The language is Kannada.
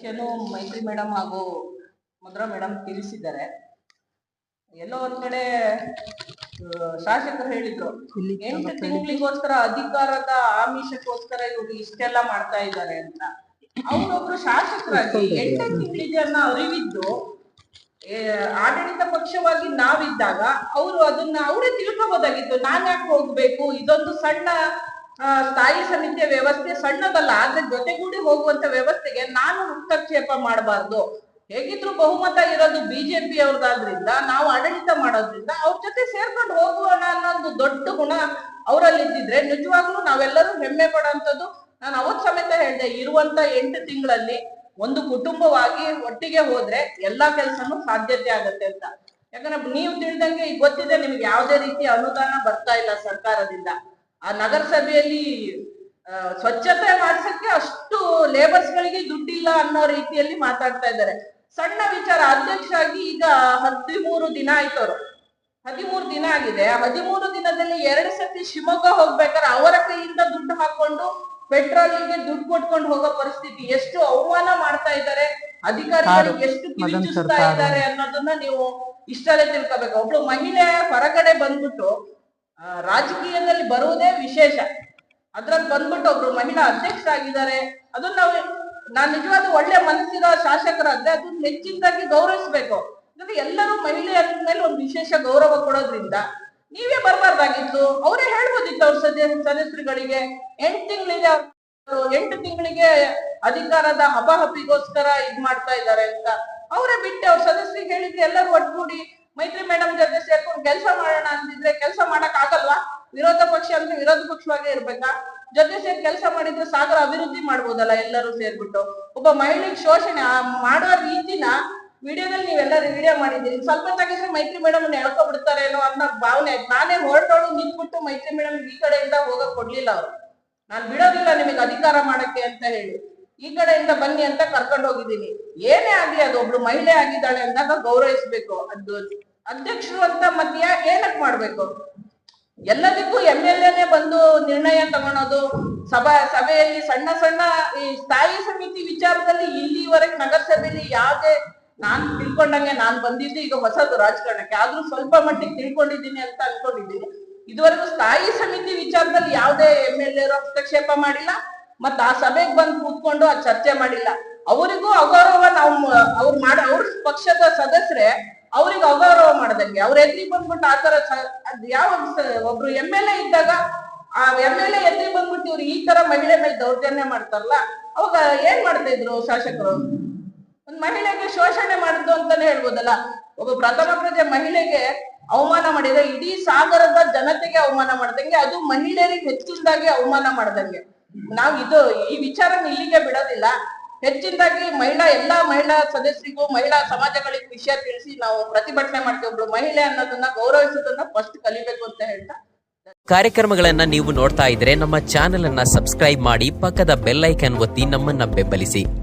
ವಿಷಯನೂ ಮೈತ್ರಿ ಮೇಡಮ್ ಹಾಗೂ ಮಧುರಾ ಮೇಡಮ್ ತಿಳಿಸಿದ್ದಾರೆ. ಎಲ್ಲೋ ಒಂದ್ ಕಡೆ ಶಾಸಕರು ಹೇಳಿದ್ರು, ಎಂಟು ತಿಂಗಳಿಗೋಸ್ಕರ ಅಧಿಕಾರದ ಆಮಿಷಕ್ಕೋಸ್ಕರ ಇವ್ರು ಇಷ್ಟೆಲ್ಲ ಮಾಡ್ತಾ ಇದ್ದಾರೆ ಅಂತ. ಅವರೊಬ್ರು ಶಾಸಕರಾಗಿ ಎಂಟು ತಿಂಗಳಿಗೆ ಅನ್ನೋ ಅರಿವಿದ್ದು ಆಡಳಿತ ಪಕ್ಷವಾಗಿ ನಾವಿದ್ದಾಗ, ಅವರು ಅದನ್ನ, ಅವರೇ ತಿಳ್ಕೊಬೋದಾಗಿತ್ತು ನಾನ್ ಯಾಕೆ ಹೋಗ್ಬೇಕು, ಇದೊಂದು ಸಣ್ಣ ಸ್ಥಾಯಿ ಸಮಿತಿಯ ವ್ಯವಸ್ಥೆ ಸಣ್ಣದಲ್ಲ, ಆದ್ರೆ ಜೊತೆಗೂಡಿ ಹೋಗುವಂತ ವ್ಯವಸ್ಥೆಗೆ ನಾನು ಹಸ್ತಕ್ಷೇಪ ಮಾಡಬಾರ್ದು. ಹೇಗಿದ್ರು ಬಹುಮತ ಇರೋದು ಬಿಜೆಪಿ ಅವ್ರದಾದ್ರಿಂದ ನಾವು ಆಡಳಿತ ಮಾಡೋದ್ರಿಂದ ಅವ್ರ ಜೊತೆ ಸೇರ್ಕೊಂಡು ಹೋಗೋಣ ಅನ್ನೋದು ದೊಡ್ಡ ಗುಣ ಅವರಲ್ಲಿ ಇದ್ದಿದ್ರೆ ನಿಜವಾಗ್ಲೂ ನಾವೆಲ್ಲರೂ ಹೆಮ್ಮೆ ಪಡೋಂಥದ್ದು. ನಾನು ಅವತ್ ಸಮೇತ ಹೇಳ್ದೆ, ಇರುವಂತ ಎಂಟು ತಿಂಗಳಲ್ಲಿ ಒಂದು ಕುಟುಂಬವಾಗಿ ಒಟ್ಟಿಗೆ ಹೋದ್ರೆ ಎಲ್ಲಾ ಕೆಲಸನು ಸಾಧ್ಯತೆ ಆಗತ್ತೆ ಅಂತ. ಯಾಕಂದ್ರೆ ನೀವು ತಿಳಿದಂಗೆ ಈಗ ಗೊತ್ತಿದೆ, ನಿಮ್ಗೆ ಯಾವುದೇ ರೀತಿ ಅನುದಾನ ಬರ್ತಾ ಇಲ್ಲ ಸರ್ಕಾರದಿಂದ. ಆ ನಗರಸಭೆಯಲ್ಲಿ ಸ್ವಚ್ಛತೆ ಮಾಡ್ಸಕ್ಕೆ ಅಷ್ಟು ಲೇಬರ್ಸ್ ಗಳಿಗೆ ದುಡ್ಡಿಲ್ಲ ಅನ್ನೋ ರೀತಿಯಲ್ಲಿ ಮಾತಾಡ್ತಾ ಇದ್ದಾರೆ. ಸಣ್ಣ ವಿಚಾರ ಅಧ್ಯಕ್ಷರಾಗಿ ಈಗ ಹದಿಮೂರು ದಿನ ಆಯ್ತವ್ರು ಹದಿಮೂರು ದಿನ ಆಗಿದೆ. ಹದಿಮೂರು ದಿನದಲ್ಲಿ ಎರಡು ಸತಿ ಶಿವಮೊಗ್ಗ ಹೋಗ್ಬೇಕಾದ್ರೆ ಅವರ ಕೈಯಿಂದ ದುಡ್ಡು ಹಾಕೊಂಡು ಪೆಟ್ರೋಲಿಗೆ ದುಡ್ಡು ಕೊಟ್ಕೊಂಡು ಹೋಗೋ ಪರಿಸ್ಥಿತಿ ಎಷ್ಟು ಅವಮಾನ ಮಾಡ್ತಾ ಇದ್ದಾರೆ ಅಧಿಕಾರಿಗಳು ಎಷ್ಟು ಕಿವಿಚುಸ್ತಾ ಇದ್ದಾರೆ ಅನ್ನೋದನ್ನ ನೀವು ಇಷ್ಟಲ್ಲೇ ತಿಳ್ಕೋಬೇಕು. ಒಬ್ಳು ಮಹಿಳೆ ಹೊರಗಡೆ ಬಂದ್ಬಿಟ್ಟು ರಾಜಕೀಯದಲ್ಲಿ ಬರುವುದೇ ವಿಶೇಷ. ಅದ್ರಲ್ಲಿ ಬಂದ್ಬಿಟ್ಟು ಒಬ್ರು ಮಹಿಳಾ ಅಧ್ಯಕ್ಷರಾಗಿದ್ದಾರೆ. ಅದನ್ನ ನಾವು, ನಾನ್ ನಿಜವಾದ ಒಳ್ಳೆ ಮನಸ್ಸಿರೋ ಶಾಸಕರಾದ್ರೆ ಅದನ್ನ ಹೆಚ್ಚಿನದಾಗಿ ಗೌರವಿಸ್ಬೇಕು. ಅಂದ್ರೆ ಎಲ್ಲರೂ ಮಹಿಳೆ ಮೇಲೆ ಒಂದು ವಿಶೇಷ ಗೌರವ ಕೊಡೋದ್ರಿಂದ ನೀವೇ ಬರಬಾರ್ದಾಗಿತ್ತು. ಅವರೇ ಹೇಳ್ಬೋದಿತ್ತು ಅವ್ರ ಸದಸ್ಯ ಸದಸ್ಯರುಗಳಿಗೆ. ಎಂಟು ತಿಂಗಳಿಗೆ ಎಂಟು ತಿಂಗಳಿಗೆ ಅಧಿಕಾರದ ಹಪಾಹಪಿಗೋಸ್ಕರ ಇದ್ ಮಾಡ್ತಾ ಇದ್ದಾರೆ ಅಂತ. ಅವರೇ ಬಿಟ್ಟು, ಅವ್ರ ಸದಸ್ಯರಿಗೆ ಹೇಳಿದ್ರೆ ಎಲ್ಲರೂ ಒಟ್ಗೂಡಿ ಮೈತ್ರಿ ಮೇಡಮ್ ಜೊತೆ ಸೇರ್ಕೊಂಡು ಕೆಲಸ ಮಾಡೋಣ ಅಂತಿದ್ರೆ ಕೆಲಸ ಮಾಡಕ್ ಆಗಲ್ವಾ? ವಿರೋಧ ಪಕ್ಷ ಅಂದ್ರೆ ವಿರೋಧ ಪಕ್ಷವಾಗೇ ಇರ್ಬೇಕಾ? ಜೊತೆ ಸೇರಿ ಕೆಲಸ ಮಾಡಿದ್ರೆ ಸಾಗರ ಅಭಿವೃದ್ಧಿ ಮಾಡ್ಬೋದಲ್ಲ ಎಲ್ಲರೂ ಸೇರ್ಬಿಟ್ಟು? ಒಬ್ಬ ಮಹಿಳೆಗೆ ಶೋಷಣೆ ಮಾಡೋ ರೀತಿನ ವಿಡಿಯೋದಲ್ಲಿ ನೀವೆಲ್ಲರೂ ವಿಡಿಯೋ ಮಾಡಿದ್ದೀರಿ. ಸ್ವಲ್ಪ ತಗಿದ್ರೆ ಮೈತ್ರಿ ಮೇಡಮ್ ಎಳ್ಕೊ ಬಿಡ್ತಾರೇನೋ ಅನ್ನೋ ಭಾವನೆ ನಾನೇ ಹೊರಟೋಳು, ನಿಂತ್ಬಿಟ್ಟು ಮೈತ್ರಿ ಮೇಡಮ್ ಈ ಕಡೆಯಿಂದ ಹೋಗಕ್ ಕೊಡ್ಲಿಲ್ಲ ಅವ್ರು. ನಾನ್ ಬಿಡೋದಿಲ್ಲ ನಿಮಗೆ ಅಧಿಕಾರ ಮಾಡಕ್ಕೆ ಅಂತ ಹೇಳಿ. ಈ ಕಡೆಯಿಂದ ಬನ್ನಿ ಅಂತ ಕರ್ಕೊಂಡು ಹೋಗಿದ್ದೀನಿ ಏನೇ ಆಗ್ಲಿ ಅದು ಒಬ್ಳು ಮಹಿಳೆ ಆಗಿದ್ದಾಳೆ ಅಂದಾಗ ಗೌರವಿಸ್ಬೇಕು. ಅದು ಅಧ್ಯಕ್ಷರು ಅಂತ ಮಧ್ಯ ಏನಕ್ ಮಾಡ್ಬೇಕು? ಎಲ್ಲದಕ್ಕೂ ಎಂ ಎಲ್ ಎನೆ ಬಂದು ನಿರ್ಣಯ ತಗೊಳೋದು, ಸಭಾ, ಸಭೆಯಲ್ಲಿ ಸಣ್ಣ ಸಣ್ಣ ಈ ಸ್ಥಾಯಿ ಸಮಿತಿ ವಿಚಾರದಲ್ಲಿ ಇಲ್ಲಿವರೆಗೆ ನಗರಸಭೆಯಲ್ಲಿ ಯಾವುದೇ ನಾನ್ ತಿಳ್ಕೊಂಡಂಗೆ ನಾನ್ ಬಂದಿದ್ದು ಈಗ ಹೊಸದು ರಾಜಕಾರಣಕ್ಕೆ. ಆದ್ರೂ ಸ್ವಲ್ಪ ಮಟ್ಟಿಗೆ ತಿಳ್ಕೊಂಡಿದ್ದೀನಿ ಅಂತ ಅನ್ಕೊಂಡಿದ್ದೀನಿ. ಇದುವರೆಗೂ ಸ್ಥಾಯಿ ಸಮಿತಿ ವಿಚಾರದಲ್ಲಿ ಯಾವುದೇ ಎಂ ಎಲ್ ಎರು ಹಸ್ತಕ್ಷೇಪ ಮಾಡಿಲ್ಲ, ಮತ್ತ ಆ ಸಭೆಗೆ ಬಂದು ಕೂತ್ಕೊಂಡು ಆ ಚರ್ಚೆ ಮಾಡಿಲ್ಲ. ಅವರಿಗೂ ಅಗೌರವ ನಾವು ಅವ್ರು ಮಾಡ, ಅವ್ರ ಪಕ್ಷದ ಸದಸ್ಯರೇ ಅವ್ರಿಗೆ ಅಗೌರವ ಮಾಡ್ದಂಗೆ. ಅವ್ರ ಎದ್ರಿ ಬಂದ್ಬಿಟ್ಟು ಆತರ ಯಾವ ಒಬ್ರು ಎಂ ಎಲ್ ಎ ಇದ್ದಾಗ, ಆ ಎಂ ಎಲ್ ಎ ಎದ್ರಿ ಬಂದ್ಬಿಟ್ಟು ಇವ್ರು ಈ ತರ ಮಹಿಳೆ ಮೇಲೆ ದೌರ್ಜನ್ಯ ಮಾಡ್ತಾರಲ್ಲ, ಅವಾಗ ಏನ್ ಮಾಡ್ತಾ ಇದ್ರು ಶಾಸಕರು? ಒಂದ್ ಮಹಿಳೆಗೆ ಶೋಷಣೆ ಮಾಡಿದ್ದು ಅಂತಾನೆ ಹೇಳ್ಬೋದಲ್ಲ. ಒಬ್ಬ ಪ್ರಥಮ ಪ್ರಜೆ ಮಹಿಳೆಗೆ ಅವಮಾನ ಮಾಡಿದ್ರೆ ಇಡೀ ಸಾಗರದ ಜನತೆಗೆ ಅವಮಾನ ಮಾಡ್ದಂಗೆ, ಅದು ಮಹಿಳೆಯರಿಗೆ ಹೆಚ್ಚಿನದಾಗಿ ಅವಮಾನ ಮಾಡ್ದಂಗೆ. ನಾವ್ ಇದು, ಈ ವಿಚಾರನ ಇಲ್ಲಿಗೆ ಬಿಡೋದಿಲ್ಲ. ಹೆಚ್ಚಿನದಾಗಿ ಮಹಿಳಾ, ಎಲ್ಲಾ ಮಹಿಳಾ ಸದಸ್ಯರಿಗೂ ಮಹಿಳಾ ಸಮಾಜಗಳಿಗೆ ವಿಷಯ ತಿಳಿಸಿ ನಾವು ಪ್ರತಿಭಟನೆ ಮಾಡ್ತೀವಿ. ಒಬ್ಳು ಮಹಿಳೆ ಅನ್ನೋದನ್ನ ಗೌರವಿಸೋದನ್ನ ಫಸ್ಟ್ ಕಲಿಬೇಕು ಅಂತ ಹೇಳ್ತಾ. ಕಾರ್ಯಕ್ರಮಗಳನ್ನ ನೀವು ನೋಡ್ತಾ ಇದ್ರೆ ನಮ್ಮ ಚಾನೆಲ್ ಅನ್ನ ಸಬ್ಸ್ಕ್ರೈಬ್ ಮಾಡಿ, ಪಕ್ಕದ ಬೆಲ್ ಐಕನ್ ಒತ್ತಿ ನಮ್ಮನ್ನ ಬೆಂಬಲಿಸಿ.